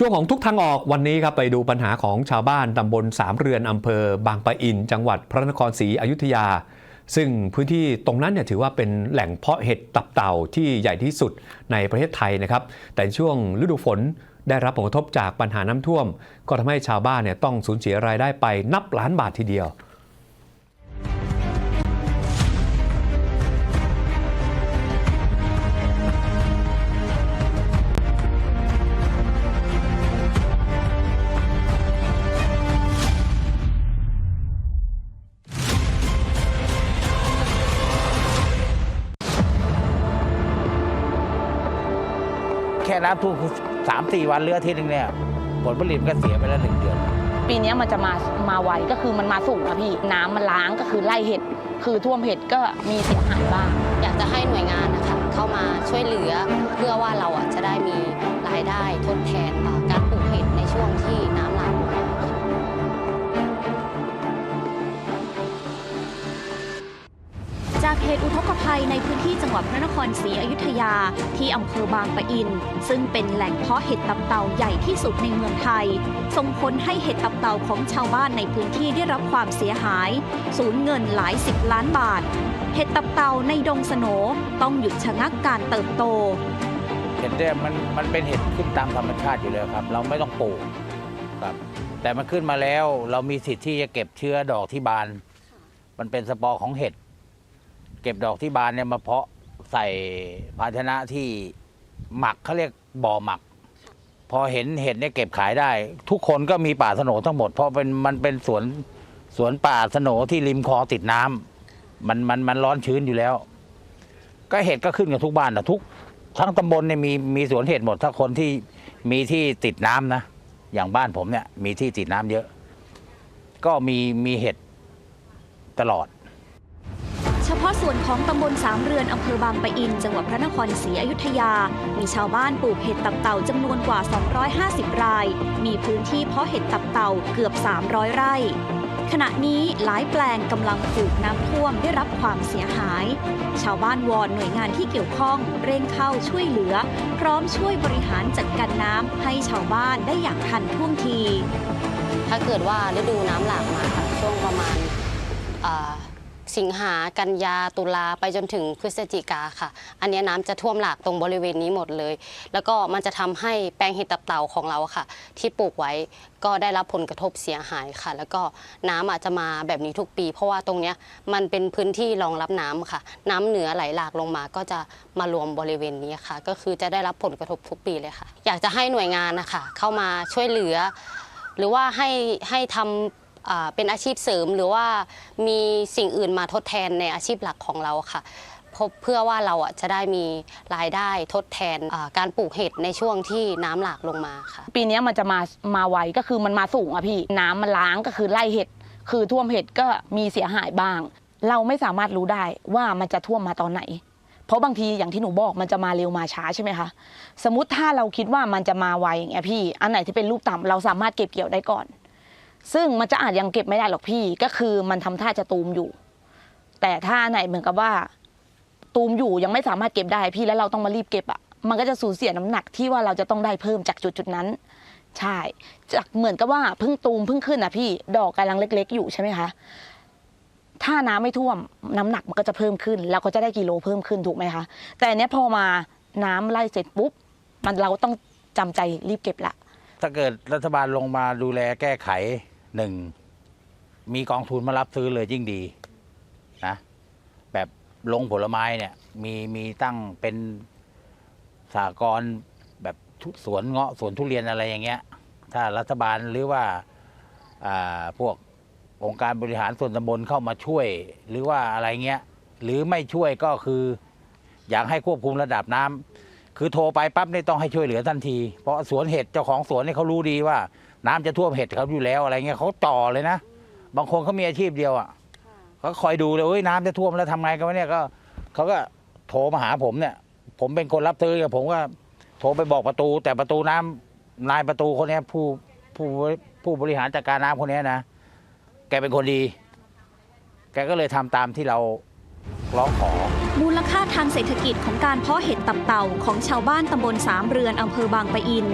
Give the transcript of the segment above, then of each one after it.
ช่วงของทุกทางออกวันนี้ครับไปดูปัญหาของชาวบ้านตำบลสามเรือนอำเภอบางปะอิน จังหวัดพระนครศรีอยุธยา ซึ่งพื้นที่ตรงนั้นเนี่ยถือว่าเป็นแหล่งเพาะเห็ดตับเต่าที่ใหญ่ที่สุดในประเทศไทยนะครับ แต่ช่วงฤดูฝนได้รับผลกระทบจากปัญหาน้ำท่วม ก็ทำให้ชาวบ้านเนี่ยต้องสูญเสียรายได้ไปนับล้านบาททีเดียว แค่น้ำท่วมคือสามสี่วันเรืออาทีนึงเนี่ยผลผลิตมันก็เสียไปแล้วหนึ่งเดือน ปีเนี้ยมันจะมามาไวก็คือมันมาสูงอะพี่ น้ำมันล้างก็คือไล่เห็ด คือท่วมเห็ดก็มีเสียหายบ้าง อยากจะให้หน่วยงานนะคะเข้ามาช่วยเหลือเพื่อว่าเราอะจะได้มีรายได้ทดแทนอ่า ตุอุทกภัยในพื้นที่จังหวัดพระนครศรีอยุธยา ที่อำเภอบางปะอิน ซึ่งเป็นแหล่งเพาะเห็ดตับเต่าใหญ่ที่สุดในเมืองไทย ส่งผลให้เห็ดตับเต่าของชาวบ้านในพื้นที่ได้รับความเสียหาย สูญเงินหลายสิบล้านบาท เห็ดตับเต่าในดงสโนต้องหยุดชะงักการเติบโต เห็ดเนี่ยมันมันเป็นเห็ดขึ้นตามธรรมชาติอยู่แล้วครับ เราไม่ต้องปลูกครับ แต่มันขึ้นมาแล้วเรามีสิทธิ์ที่จะเก็บเชื้อดอกที่บาน มันเป็นสปอร์ของเห็ด เก็บดอกที่บานเนี่ยมาเพาะใส่ภาชนะที่หมักเขาเรียกบ่อหมัก พอเห็นเห็ดเนี่ยเก็บขายได้ ทุกคนก็มีป่าสนทั้งหมด เพราะเป็นมันเป็นสวนสวนป่าสนที่ริมคลองติดน้ำมันมันมันร้อนชื้นอยู่แล้ว ก็เห็ดก็ขึ้นกับทุกบ้านนะทุกทั้งตำบลเนี่ยมีมีสวนเห็ดหมด ถ้าคนที่มีที่ติดน้ำนะ อย่างบ้านผมเนี่ย มีที่ติดน้ำเยอะ ก็มีมีเห็ดตลอด เฉพาะส่วนของตำบลสามเรือนอำเภอบางปะอิน จังหวัดพระนครศรีอยุธยา มีชาวบ้านปลูกเห็ดตับเต่าจำนวนกว่า 250 ราย มีพื้นที่เพาะเห็ดตับเต่าเกือบ 300 ไร่ ขณะนี้หลายแปลงกำลังถูกน้ำท่วมได้รับความเสียหาย ชาวบ้านวอนหน่วยงานที่เกี่ยวข้องเร่งเข้าช่วยเหลือ พร้อมช่วยบริหารจัดการน้ำให้ชาวบ้านได้อย่างทันท่วงที ถ้าเกิดว่าฤดูน้ำหลากมาค่ะช่วงประมาณ สิงหากันยาตุลาไปจนถึงพฤศจิกาค่ะ อันนี้น้ำจะท่วมหลากตรงบริเวณนี้หมดเลย แล้วก็มันจะทำให้แปลงเห็ดตับเต่าของเราค่ะ ที่ปลูกไว้ก็ได้รับผลกระทบเสียหายค่ะ แล้วก็น้ำอาจจะมาแบบนี้ทุกปี เพราะว่าตรงเนี้ยมันเป็นพื้นที่รองรับน้ำค่ะ น้ำเหนือไหลหลากลงมาก็จะมารวมบริเวณนี้ค่ะ ก็คือจะได้รับผลกระทบทุกปีเลยค่ะ อยากจะให้หน่วยงานนะคะเข้ามาช่วยเหลือ หรือว่าให้ให้ทำอ่า เป็นอาชีพเสริมหรือว่ามีสิ่งอื่นมาทดแทนในอาชีพหลักของเราค่ะเพราะเพื่อว่าเราอะจะได้มีรายได้ทดแทนการปลูกเห็ดในช่วงที่น้ำหลากลงมาค่ะ ปีนี้มันจะมามาไวก็คือมันมาสูงอะพี่ น้ำมันล้างก็คือไล่เห็ดคือท่วมเห็ดก็มีเสียหายบ้าง เราไม่สามารถรู้ได้ว่ามันจะท่วมมาตอนไหน เพราะบางทีอย่างที่หนูบอกมันจะมาเร็วมาช้าใช่ไหมคะสมมติถ้าเราคิดว่ามันจะมาไวอย่างเงี้ยพี่ อันไหนที่เป็นรูปต่ำเราสามารถเก็บเกี่ยวได้ก่อน ซึ่งมันจะอาจยังเก็บไม่ได้หรอกพี่ก็คือมันทำท่าจะตูมอยู่ แต่ถ้าไหนเหมือนกับว่า ตูมอยู่ยังไม่สามารถเก็บได้พี่แล้วเราต้องมารีบเก็บอะมันก็จะสูญเสียน้ำหนักที่ว่าเราจะต้องได้เพิ่มจากจุดจุดนั้น ใช่จากเหมือนกับว่าเพิ่งตูมเพิ่งขึ้นอะพี่ดอกกำลังเล็ก ๆ อยู่ใช่ไหมคะถ้าน้ำไม่ท่วมน้ำหนักมันก็จะเพิ่มขึ้นแล้วก็จะได้กิโลเพิ่มขึ้นถูกไหมคะ แต่เนี้ยพอมาน้ำไล่เสร็จปุ๊บ มันเราต้องจำใจรีบเก็บละถ้าเกิดรัฐบาลลงมาดูแลแก้ไข หนึ่งมีกองทุนมารับซื้อเลยยิ่งดีนะแบบลงผลไม้เนี่ยมีมีตั้งเป็นสากรแบบสวนเงาะสวนทุเรียนอะไรอย่างเงี้ย ถ้ารัฐบาลหรือว่าพวกองค์การบริหารส่วนตำบลเข้ามาช่วย หรือว่าอะไรเงี้ย หรือไม่ช่วยก็คือ อยากให้ควบคุมระดับน้ำคือโทรไปปั๊บนี่ต้องให้ช่วยเหลือทันที เพราะสวนเห็ดเจ้าของสวนนี่เขารู้ดีว่า น้ำจะท่วมเห็ดเขาอยู่แล้วอะไรเงี้ยเขาจ่อเลยนะ บางคนเขามีอาชีพเดียวอะเขาคอยดูเลยเอ้ยน้ำจะท่วมแล้วทำไงกันวะเนี่ยก็เขาก็โทรมาหาผมเนี่ย ผมเป็นคนรับซื้อกับผมก็โทรไปบอกประตู แต่ประตูน้ำนายประตูคนเนี้ยผู้ผู้ผู้บริหารจัดการน้ำคนเนี้ยนะแกเป็นคนดี แกก็เลยทำตามที่เรา ร้องขอ มูลค่าทางเศรษฐกิจของการเพาะเห็ดตับเต่าของชาวบ้านตำบลสามเรือนอำเภอบางปะอิน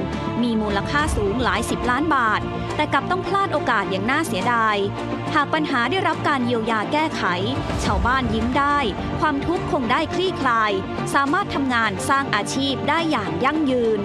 มีมูลค่าสูงหลายสิบล้านบาท แต่กลับต้องพลาดโอกาสอย่างน่าเสียดาย หากปัญหาได้รับการเยียวยาแก้ไข ชาวบ้านยิ้มได้ ความทุกข์คงได้คลี่คลาย สามารถทำงานสร้างอาชีพได้อย่างยั่งยืน